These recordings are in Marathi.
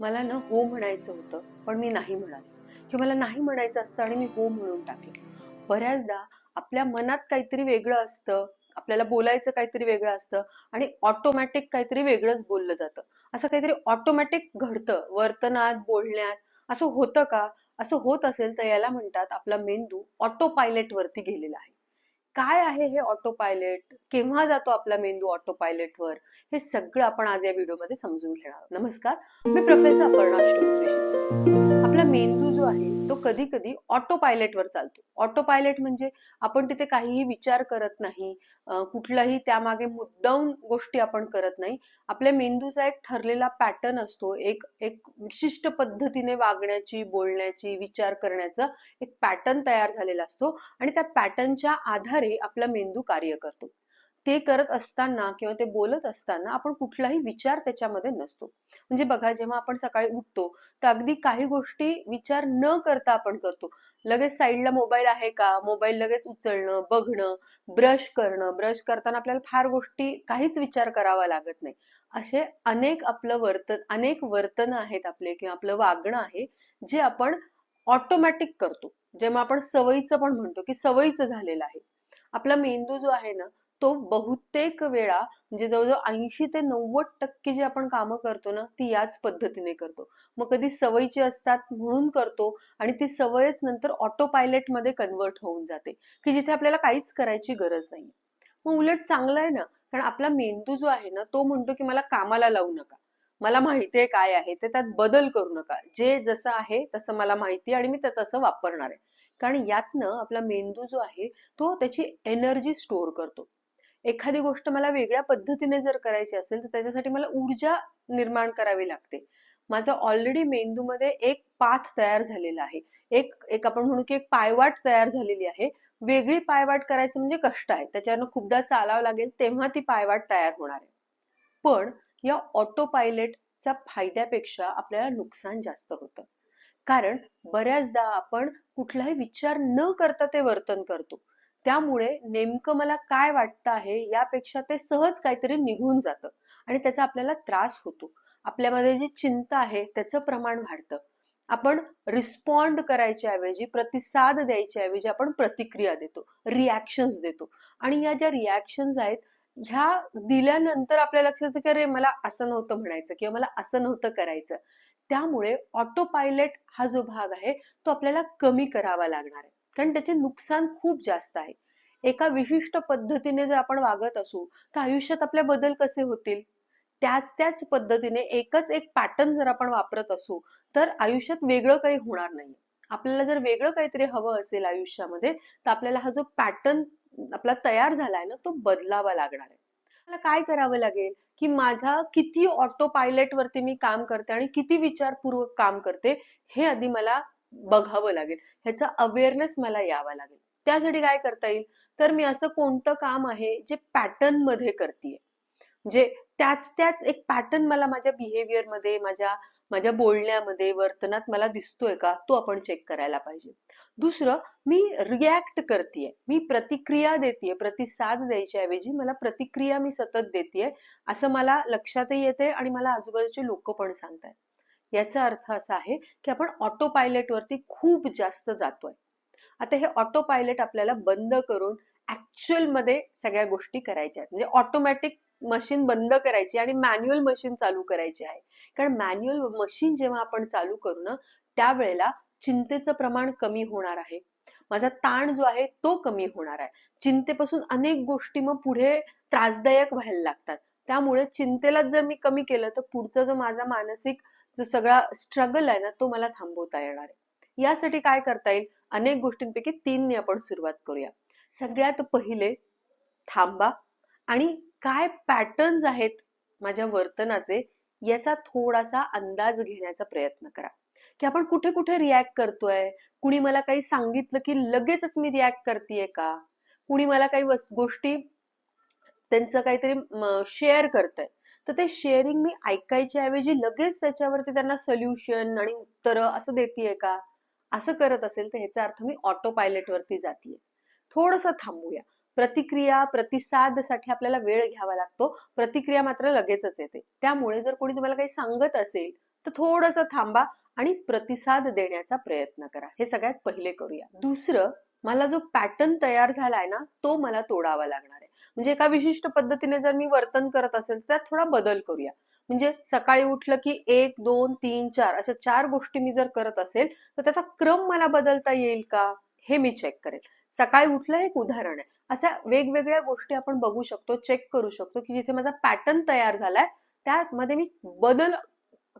मला ना हो म्हणायचं होतं पण मी नाही म्हणाले. किंवा मला नाही म्हणायचं असतं आणि मी हो म्हणून टाकलं. बऱ्याचदा आपल्या मनात काहीतरी वेगळं असतं आपल्याला बोलायचं काहीतरी वेगळं असतं आणि ऑटोमॅटिक काहीतरी वेगळंच बोललं जातं. असं काहीतरी ऑटोमॅटिक घडतं वर्तनात बोलण्यात. असं होतं का? असं होत असेल तर याला म्हणतात आपला मेंदू ऑटो पायलट वरती गेलेला आहे. काय आहे हे ऑटो पायलट केव्हा जातो आपला मेंदू ऑटो पायलटवर हे सगळं आपण आज या व्हिडिओमध्ये समजून घेणार नमस्कार. मी प्रोफेसर अपर्णा आपला मेंदू जो आहे तो कधी कधी ऑटो पायलटवर चालतो. ऑटो पायलट म्हणजे आपण तिथे काहीही विचार करत नाही कुठलाही त्यामागे मुद्दाम गोष्टी आपण करत नाही. आपल्या मेंदूचा एक ठरलेला पॅटर्न असतो. एक एक विशिष्ट पद्धतीने वागण्याची बोलण्याची विचार करण्याचा एक पॅटर्न तयार झालेला असतो. आणि त्या पॅटर्नच्या आधारे आपला मेंदू कार्य करतो. ते करत असताना किंवा ते बोलत असताना आपण कुठलाही विचार त्याच्यामध्ये नसतो. म्हणजे बघा जेव्हा आपण सकाळी उठतो तर अगदी काही गोष्टी विचार न करता आपण करतो. लगेच साईडला मोबाईल आहे का? मोबाईल लगेच उचलणं बघणं ब्रश करणं. ब्रश करताना आपल्याला फार गोष्टी काहीच विचार करावा लागत नाही. असे अनेक आपलं वर्तन अनेक वर्तन आहेत आपले किंवा आपलं वागणं आहे जे आपण ऑटोमॅटिक करतो. जेव्हा आपण सवयीचं पण म्हणतो की सवयीचं झालेलं आहे. आपला मेंदू जो आहे ना तो बहुतेक वेळा म्हणजे जवळजवळ ऐंशी ते नव्वद टक्के जे आपण कामं करतो ना ती याच पद्धतीने करतो. मग कधी सवयीची असतात म्हणून करतो आणि ती सवयच नंतर ऑटो पायलटमध्ये कन्वर्ट होऊन जाते की जिथे आपल्याला काहीच करायची गरज नाही. मग उलट चांगलं आहे ना कारण आपला मेंदू जो आहे ना तो म्हणतो की मला कामाला लावू नका. मला माहिती आहे काय आहे ते त्यात बदल करू नका. जे जसं आहे तसं मला माहिती आहे आणि मी ते तसं वापरणार आहे. कारण यातनं आपला मेंदू जो आहे तो त्याची एनर्जी स्टोअर करतो. एखादी गोष्ट मला वेगळ्या पद्धतीने जर करायची असेल तर त्याच्यासाठी मला ऊर्जा निर्माण करावी लागते. माझा ऑलरेडी मेंदूमध्ये एक पाथ तयार झालेला आहे. एक एक आपण म्हणू की एक पायवाट तयार झालेली आहे. वेगळी पायवाट करायचं म्हणजे कष्ट आहे. त्याच्यानं खूपदा चालावं लागेल तेव्हा ती पायवाट तयार होणार आहे. पण या ऑटो पायलटचा फायद्यापेक्षा आपल्याला नुकसान जास्त होतं. कारण बऱ्याचदा आपण कुठलाही विचार न करता ते वर्तन करतो. त्यामुळे नेमकं मला काय वाटतं आहे यापेक्षा ते सहज काहीतरी निघून जातं आणि त्याचा आपल्याला त्रास होतो. आपल्यामध्ये जी चिंता आहे त्याचं प्रमाण वाढतं. आपण रिस्पॉन्ड करायच्या ऐवजी प्रतिसाद द्यायच्या ऐवजी आपण प्रतिक्रिया देतो रिॲक्शन्स देतो. आणि या ज्या रिॲक्शन्स आहेत ह्या दिल्यानंतर आपल्या लक्षात येतं की अरे मला असं नव्हतं म्हणायचं किंवा मला असं नव्हतं करायचं. त्यामुळे ऑटो पायलट हा जो भाग आहे तो आपल्याला कमी करावा लागणार आहे. कारण त्याचे नुकसान खूप जास्त आहे. एका विशिष्ट पद्धतीने जर आपण वागत असू तर आयुष्यात आपल्या बदल कसे होतील? त्याच त्याच पद्धतीने एकच एक पॅटर्न जर आपण वापरत असू तर आयुष्यात वेगळं काही होणार नाही. आपल्याला जर वेगळं काहीतरी हवं असेल आयुष्यामध्ये तर आपल्याला हा जो पॅटर्न आपला तयार झालाय ना तो बदलावा लागणार आहे. मला काय करावं लागेल? की माझा किती ऑटो पायलट वरती मी काम करते आणि किती विचारपूर्वक काम करते हे आधी मला बघावं लागेल. ह्याचा अवेअरनेस मला यावा लागेल. त्यासाठी काय करता येईल? तर मी असं कोणतं काम आहे जे पॅटर्नमध्ये करते जे त्याच त्याच एक पॅटर्न मला माझ्या बिहेवियरमध्ये माझ्या माझ्या बोलण्यामध्ये वर्तनात मला दिसतोय का तो आपण चेक करायला पाहिजे. दुसरं मी रिॲक्ट करतेय. मी प्रतिक्रिया देते प्रतिसाद द्यायच्या ऐवजी मला प्रतिक्रिया मी सतत देते असं मला लक्षातही येते आणि मला आजूबाजूचे लोक पण सांगतात याचा अर्थ असा आहे की आपण ऑटो पायलट वरती खूप जास्त जातोय. आता हे ऑटो पायलट आपल्याला बंद करून ऍक्च्युअलमध्ये सगळ्या गोष्टी करायच्या आहेत म्हणजे ऑटोमॅटिक मशीन बंद करायची आणि मॅन्युअल मशीन चालू करायची आहे. कारण मॅन्युअल मशीन जेव्हा आपण चालू करू ना त्यावेळेला चिंतेचं प्रमाण कमी होणार आहे. माझा ताण जो आहे तो कमी होणार आहे. चिंतेपासून अनेक गोष्टी मग पुढे त्रासदायक व्हायला लागतात. त्यामुळे चिंतेला जर मी कमी केलं तर पुढचा जो माझा मानसिक जो सगळा स्ट्रगल आहे ना तो मला थांबवता येणार आहे. यासाठी काय करता येईल? अनेक गोष्टींपैकी तीनने आपण सुरुवात करूया. सगळ्यात पहिले थांबा आणि काय पॅटर्न्स आहेत माझ्या वर्तनाचे याचा थोडासा अंदाज घेण्याचा प्रयत्न करा. की आपण कुठे कुठे रिॲक्ट करतोय? कुणी मला काही सांगितलं की लगेचच मी रिॲक्ट करतेय का? कुणी मला काही गोष्टी त्यांचं काहीतरी शेअर करतंय. तर ते शेअरिंग मी ऐकायच्या ऐवजी लगेच त्याच्यावरती त्यांना सोल्युशन आणि उत्तरं असं देतेय का? असं करत असेल तर ह्याचा अर्थ मी ऑटो पायलटवरती जाते थोडंसं थांबूया. प्रतिक्रिया प्रतिसादसाठी आपल्याला वेळ घ्यावा लागतो. प्रतिक्रिया मात्र लगेचच येते. त्यामुळे जर कोणी तुम्हाला काही सांगत असेल तर थोडंसं थांबा आणि प्रतिसाद देण्याचा प्रयत्न करा. हे सगळ्यात पहिले करूया. दुसरं मला जो पॅटर्न तयार झालाय ना तो मला तोडावा लागणार आहे. म्हणजे एका विशिष्ट पद्धतीने जर मी वर्तन करत असेल तर त्यात थोडा बदल करूया. म्हणजे सकाळी उठलं की एक दोन तीन चार अशा चार गोष्टी मी जर करत असेल तर त्याचा क्रम मला बदलता येईल का? हे मी चेक करेल. सकाळी उठलं एक उदाहरण आहे. अशा वेगवेगळ्या गोष्टी आपण बघू शकतो चेक करू शकतो की जिथे माझा पॅटर्न तयार झालाय त्यामध्ये मी बदल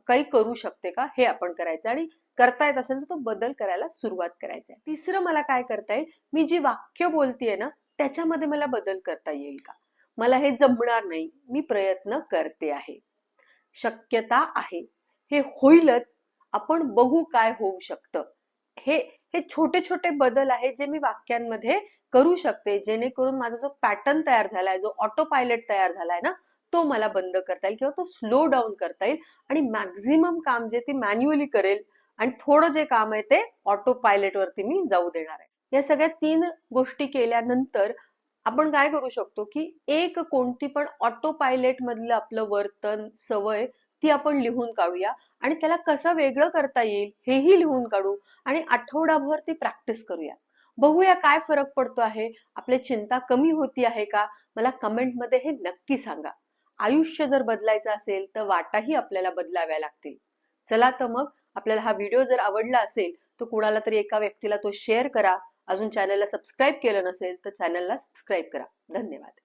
काही करू शकते का? हे आपण करायचं आणि करता येत असेल तर तो बदल करायला सुरुवात करायचा आहे. तिसरं मला काय करता येईल? मी जी वाक्य बोलतीये ना त्याच्यामध्ये मला बदल करता येईल का? मला हे जमणार नाही. मी प्रयत्न करते आहे. शक्यता आहे. हे होईलच. आपण बघू काय होऊ शकतं. हे हे छोटे छोटे बदल आहेत जे मी वाक्यांमध्ये करू शकते. जेणेकरून माझा जो पॅटर्न तयार झालाय जो ऑटो पायलट तयार झालाय ना तो मला बंद करता येईल किंवा तो स्लो डाऊन करता येईल आणि मॅक्झिमम काम जे ती मॅन्युअली करेल आणि थोडं जे काम आहे ते ऑटो पायलटवरती मी जाऊ देणार आहे. या सगळ्या तीन गोष्टी केल्यानंतर आपण काय करू शकतो की एक कोणती पण ऑटो पायलट मधलं आपलं वर्तन सवय ती आपण लिहून काढूया. आणि त्याला कसं वेगळं करता येईल हेही लिहून काढू. आणि आठवडाभर ती प्रॅक्टिस करूया. बघूया काय फरक पडतो आहे? आपली चिंता कमी होती आहे का? मला कमेंटमध्ये हे नक्की सांगा. आयुष्य जर बदलायचं असेल तर वाटाही आपल्याला बदलाव्या लागतील. चला तर मग आपल्याला हा व्हिडिओ जर आवडला असेल तर कुणाला तरी एका व्यक्तीला तो शेअर करा. अजून चॅनलला सबस्क्राईब केलं नसेल तर चॅनलला सबस्क्राईब करा. धन्यवाद.